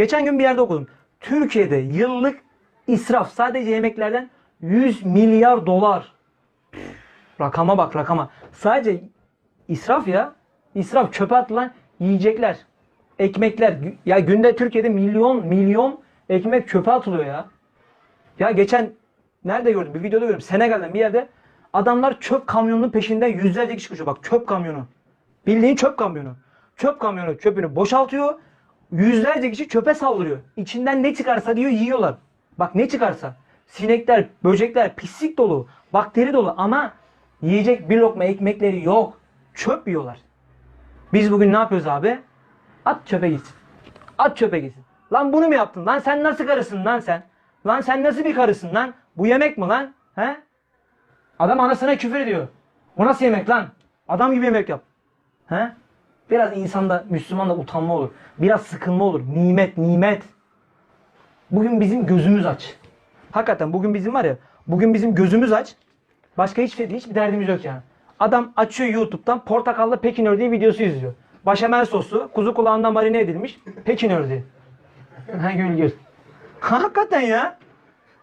Geçen gün bir yerde okudum. Türkiye'de yıllık israf sadece yemeklerden 100 milyar dolar. Rakama bak rakama. Sadece israf ya. İsraf çöpe atılan yiyecekler. Ekmekler. Ya günde Türkiye'de milyon milyon ekmek çöpe atılıyor ya. Ya geçen nerede gördüm? Bir videoda gördüm. Senegal'den bir yerde adamlar çöp kamyonunun peşinden yüzlerce kişi koşuyor. Bak çöp kamyonu. Bildiğin çöp kamyonu. Çöp kamyonu çöpünü boşaltıyor. Yüzlerce kişi çöpe saldırıyor. İçinden ne çıkarsa diyor yiyorlar. Bak ne çıkarsa. Sinekler, böcekler, pislik dolu, bakteri dolu ama yiyecek bir lokma ekmekleri yok. Çöp yiyorlar. Biz bugün ne yapıyoruz abi? At çöpe gitsin. At çöpe gitsin. Lan bunu mu yaptın? Lan sen nasıl karısın lan sen? Lan sen nasıl bir karısın lan? Bu yemek mi lan? He? Adam anasına küfür ediyor. Bu nasıl yemek lan? Adam gibi yemek yap. He? Biraz insanda, Müslümanda utanma olur. Biraz sıkılma olur. Nimet, nimet. Bugün bizim gözümüz aç. Hakikaten bugün bizim var ya, bugün bizim gözümüz aç. Başka hiçbir, hiçbir derdimiz yok yani. Adam açıyor YouTube'dan portakallı Pekin ördeği videosu izliyor. Başamel soslu, kuzu kulağından marine edilmiş Pekin ördeği. Ha gül gül. Hakikaten ya.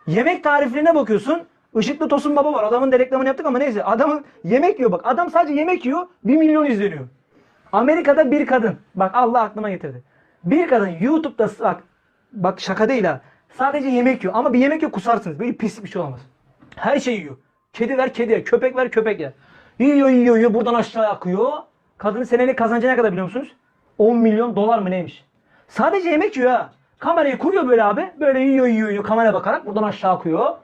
Yemek tariflerine bakıyorsun. Işıklı Tosun Baba var. Adamın da reklamını yaptık ama neyse. Adamın yemek yiyor bak. Adam sadece yemek yiyor. 1 milyon izleniyor. Amerika'da bir kadın. Bak Allah aklıma getirdi. Bir kadın YouTube'da bak bak şaka değil ha. Sadece yemek yiyor ama bir yemek yok kusarsınız. Böyle pis bir şey olmaz. Her şeyi yiyor. Kedi ver kedi yer. Köpek ver köpek yer. Yiyor yiyor yiyor. Buradan aşağı akıyor. Kadının senelik kazancı ne kadar biliyor musunuz? 10 milyon dolar mı neymiş? Sadece yemek yiyor ha. Kamerayı kuruyor böyle abi. Böyle yiyor yiyor yiyor. Kameraya bakarak buradan aşağı akıyor.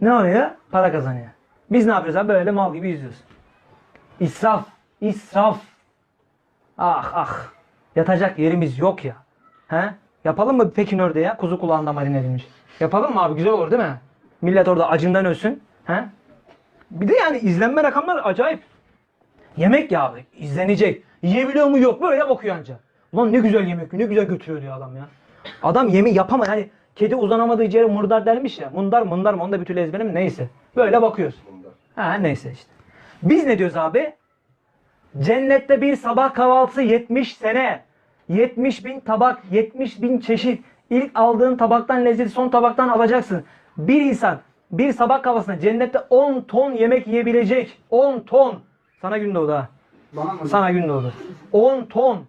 Ne oluyor? Para kazanıyor. Biz ne yapıyoruz abi? Böyle mal gibi izliyoruz. İsraf. İsraf. Ah ah. Yatacak yerimiz yok ya. He? Yapalım mı bir Pekin ördeği ya? Kuzu kulağında marine edilmiş. Yapalım mı abi? Güzel olur değil mi? Millet orada acından ölsün. He? Bir de yani izlenme rakamları acayip. Yemek ya abi. izlenecek. Yiyebiliyor mu? Yok. Böyle bakıyor anca. Ulan ne güzel yemek. Ne güzel götürüyor diyor adam ya. Adam yemeği yapamaz. Hani kedi uzanamadığı yere murdar dermiş ya. Mundar mundar mı? Onu da bir türlü ezberim. Neyse. Böyle bakıyoruz. Ha neyse işte. Biz ne diyoruz abi? Cennette bir sabah kahvaltısı 70 sene. 70 bin tabak, 70 bin çeşit. İlk aldığın tabaktan lezzeti son tabaktan alacaksın. Bir insan bir sabah kahvaltısında cennette 10 ton yemek yiyebilecek. 10 ton. Sana gün doğdu ha. Sana gün doğdu. 10 ton.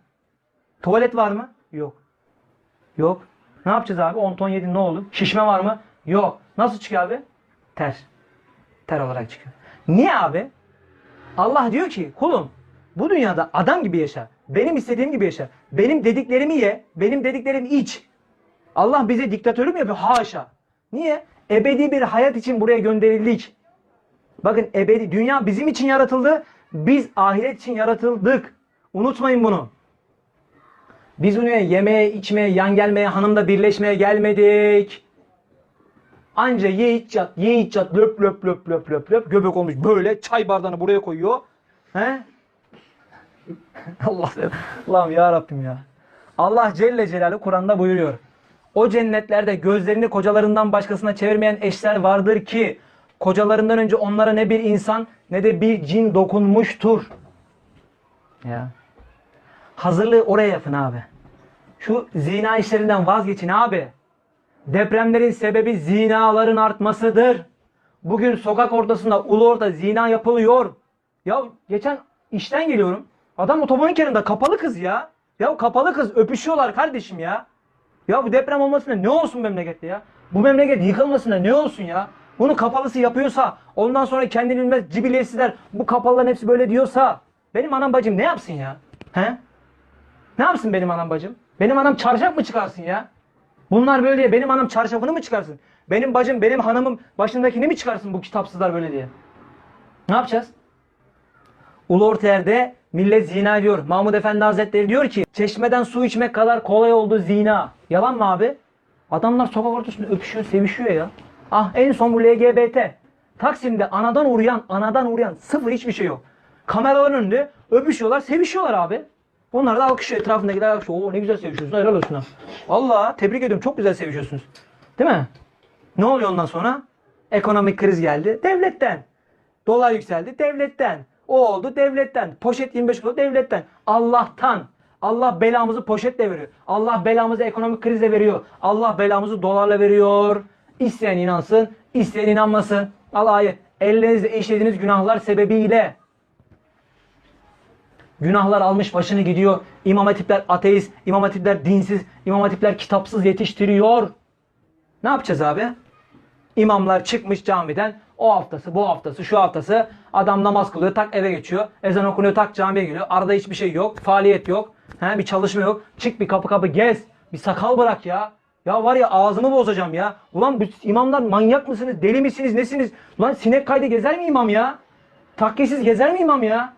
Tuvalet var mı? Yok. Yok. Ne yapacağız abi? 10 ton yedin ne oldu? Şişme var mı? Yok. Nasıl çıkıyor abi? Ter. Ter olarak çıkıyor. Niye abi? Allah diyor ki kulum bu dünyada adam gibi yaşa. Benim istediğim gibi yaşa. Benim dediklerimi ye. Benim dediklerimi iç. Allah bize diktatörü mü yapıyor? Haşa. Niye? Ebedi bir hayat için buraya gönderildik. Bakın ebedi dünya bizim için yaratıldı. Biz ahiret için yaratıldık. Unutmayın bunu. Biz buraya yemeğe, içmeye, yan gelmeye, hanımla birleşmeye gelmedik. Anca ye iç yat, ye iç yat, löp löp löp löp löp löp göbek olmuş böyle çay bardağını buraya koyuyor. He? Allah Allah'ım ya Rabbim ya. Allah Celle Celaluhu Kur'an'da buyuruyor. O cennetlerde gözlerini kocalarından başkasına çevirmeyen eşler vardır ki kocalarından önce onlara ne bir insan ne de bir cin dokunmuştur. Ya. Hazırlığı oraya yapın abi. Şu zina işlerinden vazgeçin abi. Depremlerin sebebi zinaların artmasıdır. Bugün sokak ortasında, ulu orta zina yapılıyor. Ya geçen işten geliyorum. Adam otobanın kenarında kapalı kız ya. Ya kapalı kız öpüşüyorlar kardeşim ya. Ya bu deprem olmasına ne olsun memlekette ya? Bu memleket yıkılmasına ne olsun ya? Bunu kapalısı yapıyorsa, ondan sonra kendini bilmez cibiliyetsizler bu kapalıların hepsi böyle diyorsa benim anam bacım ne yapsın ya? He? Ne yapsın benim anam bacım? Benim anam çarşaf mı çıkarsın ya? Bunlar böyle diye benim anam çarşafını mı çıkarsın? Benim bacım, benim hanımım başındakini mi çıkarsın bu kitapsızlar böyle diye? Ne yapacağız? Ulu Ortaer'de millet zina diyor. Mahmud Efendi Hazretleri diyor ki çeşmeden su içmek kadar kolay oldu zina. Yalan mı abi? Adamlar sokak ortasında öpüşüyor, sevişiyor ya. Ah en son bu LGBT. Taksim'de anadan uğrayan, anadan uğrayan sıfır hiçbir şey yok. Kameraların önünde öpüşüyorlar, sevişiyorlar abi. Onlar da alkışlıyor, etrafındakiler alkışlıyor. Oo ne güzel sevişiyorsun, helal olsun ha. Valla tebrik ediyorum, çok güzel sevişiyorsunuz. Değil mi? Ne oluyor ondan sonra? Ekonomik kriz geldi. Devletten. Dolar yükseldi devletten. O oldu devletten. Poşet 25 kilo devletten. Allah'tan. Allah belamızı poşetle veriyor. Allah belamızı ekonomik krizle veriyor. Allah belamızı dolarla veriyor. İsteyen inansın, isteyen inanmasın. Allah ayet. Ellerinizle işlediğiniz günahlar sebebiyle Günahlar almış başını gidiyor. İmam hatipler ateist, imam hatipler dinsiz, imam hatipler kitapsız yetiştiriyor. Ne yapacağız abi? İmamlar çıkmış camiden o haftası, bu haftası, şu haftası adam namaz kılıyor, tak eve geçiyor. Ezan okunuyor, tak camiye geliyor. Arada hiçbir şey yok, faaliyet yok. He, bir çalışma yok. Çık bir kapı kapı gez. Bir sakal bırak ya. Ya var ya ağzımı bozacağım ya. Ulan bu imamlar manyak mısınız? Deli misiniz? Nesiniz? Ulan sinek kaydı gezer mi imam ya? Takkesiz gezer mi imam ya?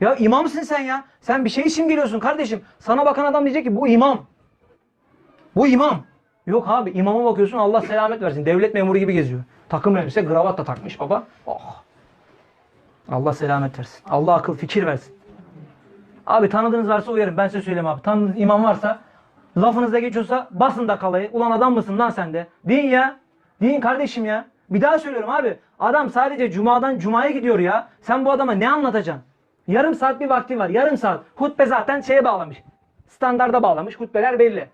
Ya imamsın sen ya. Sen bir şey için geliyorsun kardeşim. Sana bakan adam diyecek ki bu imam. Bu imam. Yok abi imama bakıyorsun Allah selamet versin. Devlet memuru gibi geziyor. Takım elbise kravat da takmış baba. Oh. Allah selamet versin. Allah akıl fikir versin. Abi tanıdığınız varsa uyarın. Ben size söyleyeyim abi. Tanıdığınız imam varsa lafınızda geçiyorsa basın da kalayı. Ulan adam mısın lan sen de? Deyin ya. Deyin kardeşim ya. Bir daha söylüyorum abi. Adam sadece cumadan cumaya gidiyor ya. Sen bu adama ne anlatacaksın? Yarım saat bir vakti var. Yarım saat. Hutbe zaten şeye bağlamış. Standarda bağlamış. Hutbeler belli.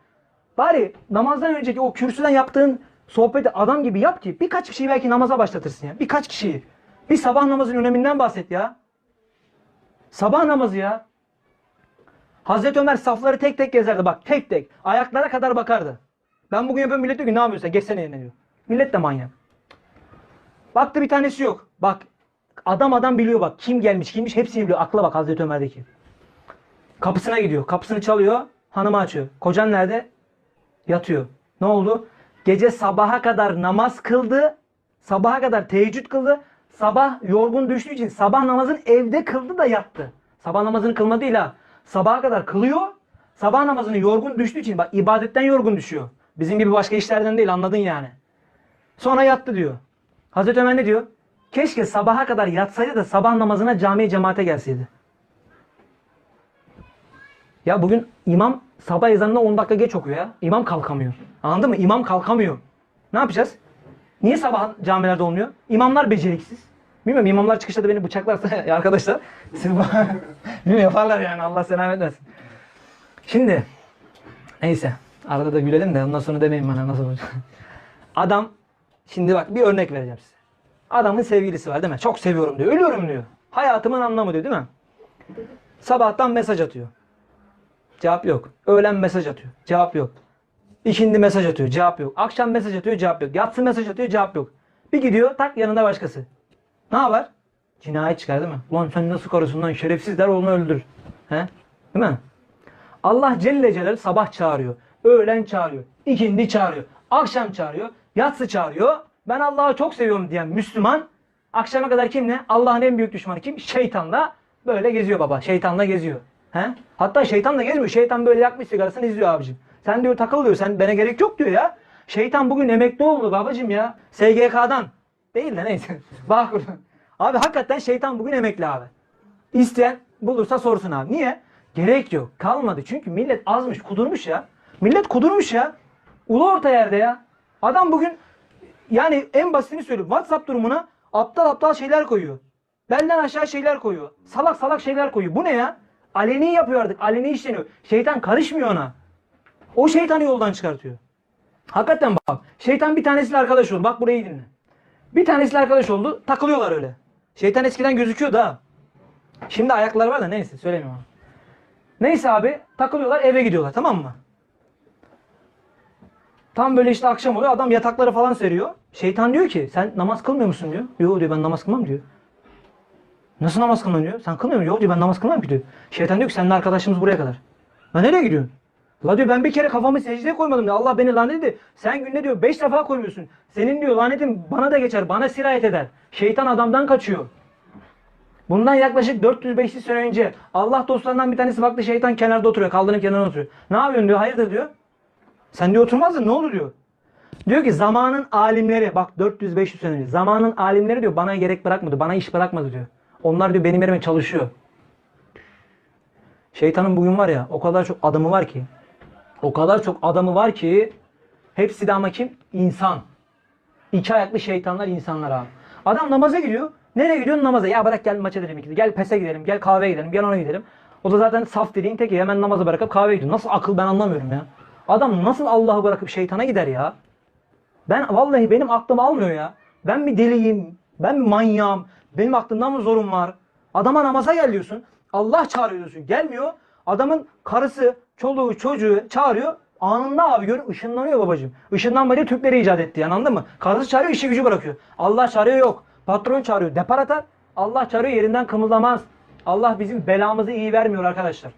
Bari namazdan önceki o kürsüden yaptığın sohbeti adam gibi yap ki birkaç kişiyi belki namaza başlatırsın ya. Birkaç kişiyi. Bir sabah namazının öneminden bahset ya. Sabah namazı ya. Hazreti Ömer safları tek tek gezerdi bak tek tek. Ayaklara kadar bakardı. Ben bugün yapıyorum millet diyor ki ne yapıyorsun sen geçsene yerine diyor. Millet de manyak. Baktı bir tanesi yok. Bak adam adam biliyor bak kim gelmiş kimmiş hepsini biliyor. Akla bak Hazreti Ömer'deki. Kapısına gidiyor. Kapısını çalıyor. Hanımı açıyor. Kocan nerede? Yatıyor. Ne oldu? Gece sabaha kadar namaz kıldı. Sabaha kadar teheccüd kıldı. Sabah yorgun düştüğü için sabah namazını evde kıldı da yattı. Sabah namazını kılmadı değil ha. Sabaha kadar kılıyor. Sabah namazını yorgun düştüğü için bak ibadetten yorgun düşüyor. Bizim gibi başka işlerden değil anladın yani. Sonra yattı diyor. Hazreti Ömer ne diyor? Keşke sabaha kadar yatsaydı da sabah namazına camiye cemaate gelseydi. Ya bugün imam sabah ezanına 10 dakika geç okuyor ya. İmam kalkamıyor. Anladın mı? İmam kalkamıyor. Ne yapacağız? Niye sabah camilerde olmuyor? İmamlar beceriksiz. Bilmiyorum imamlar çıkışta da beni bıçaklarsa ya arkadaşlar. Siz Bilmiyorum yaparlar yani Allah selamet versin. Şimdi neyse arada da gülelim de ondan sonra demeyin bana nasıl olacak. Adam şimdi bak bir örnek vereceğim size. Adamın sevgilisi var değil mi? Çok seviyorum diyor. Ölüyorum diyor. Hayatımın anlamı diyor değil mi? Sabahtan mesaj atıyor. Cevap yok. Öğlen mesaj atıyor. Cevap yok. İkindi mesaj atıyor. Cevap yok. Akşam mesaj atıyor. Cevap yok. Yatsı mesaj atıyor. Cevap yok. Bir gidiyor tak yanında başkası. Ne haber? Cinayet çıkar değil mi? Ulan sen nasıl karısın lan şerefsiz der onu öldür. He? Değil mi? Allah Celle Celal sabah çağırıyor. Öğlen çağırıyor. ikindi çağırıyor. Akşam çağırıyor. Yatsı çağırıyor. Ben Allah'ı çok seviyorum diyen Müslüman akşama kadar kimle? Allah'ın en büyük düşmanı kim? Şeytanla böyle geziyor baba. Şeytanla geziyor. He? Hatta şeytanla gezmiyor. Şeytan böyle yakmış sigarasını izliyor abicim. Sen diyor takıl diyor. Sen bana gerek yok diyor ya. Şeytan bugün emekli oldu babacım ya. SGK'dan. Değil de neyse. Bak Abi hakikaten şeytan bugün emekli abi. İsteyen bulursa sorsun abi. Niye? Gerek yok. Kalmadı. Çünkü millet azmış, kudurmuş ya. Millet kudurmuş ya. Ulu orta yerde ya. Adam bugün yani en basitini söyleyeyim. WhatsApp durumuna aptal aptal şeyler koyuyor. Benden aşağı şeyler koyuyor. Salak salak şeyler koyuyor. Bu ne ya? Aleni yapıyor artık. Aleni işleniyor. Şeytan karışmıyor ona. O şeytanı yoldan çıkartıyor. Hakikaten bak. Şeytan bir tanesiyle arkadaş oldu. Bak burayı dinle. Bir tanesiyle arkadaş oldu. Takılıyorlar öyle. Şeytan eskiden gözüküyordu ha. Şimdi ayakları var da neyse söylemiyorum. Neyse abi takılıyorlar eve gidiyorlar tamam mı? Tam böyle işte akşam oluyor adam yatakları falan seriyor. Şeytan diyor ki sen namaz kılmıyor musun diyor. Yok diyor ben namaz kılmam diyor. Nasıl namaz kılmam diyor. Sen kılmıyor musun? Yok diyor ben namaz kılmam ki diyor. Şeytan diyor ki seninle arkadaşımız buraya kadar. Lan nereye gidiyorsun? La diyor ben bir kere kafamı secdeye koymadım diyor. Allah beni lanet. Sen günde diyor beş defa koymuyorsun. Senin diyor lanetin bana da geçer. Bana sirayet eder. Şeytan adamdan kaçıyor. Bundan yaklaşık 400-500 sene önce Allah dostlarından bir tanesi baktı şeytan kenarda oturuyor. Kaldırım kenarında oturuyor. Ne yapıyorsun diyor. Hayırdır diyor. Sen diyor oturmazdın ne olur diyor. Diyor ki zamanın alimleri bak 400-500 sene önce zamanın alimleri diyor bana gerek bırakmadı. Bana iş bırakmadı diyor. Onlar diyor benim yerime çalışıyor. Şeytanın bugün var ya o kadar çok adamı var ki. O kadar çok adamı var ki hepsi de ama kim? İnsan. İki ayaklı şeytanlar insanlar abi. Adam namaza gidiyor. Nereye gidiyorsun namaza? Ya bırak gel maça gidelim ikili. Gel pese gidelim. Gel kahve gidelim. Gel ona gidelim. O da zaten saf dediğin teki hemen namazı bırakıp kahve gidiyor. Nasıl akıl ben anlamıyorum ya. Adam nasıl Allah'ı bırakıp şeytana gider ya? Ben vallahi benim aklım almıyor ya. Ben mi deliyim? Ben mi manyağım? Benim aklımdan mı zorum var? Adama namaza gel diyorsun. Allah çağırıyor diyorsun. Gelmiyor. Adamın karısı, çoluğu, çocuğu çağırıyor. Anında abi gör ışınlanıyor babacığım. Işınlanmayı Türkleri icat etti anladın mı? Karısı çağırıyor işi gücü bırakıyor. Allah çağırıyor yok. Patron çağırıyor depar atar. Allah çağırıyor yerinden kımıldamaz. Allah bizim belamızı iyi vermiyor arkadaşlar.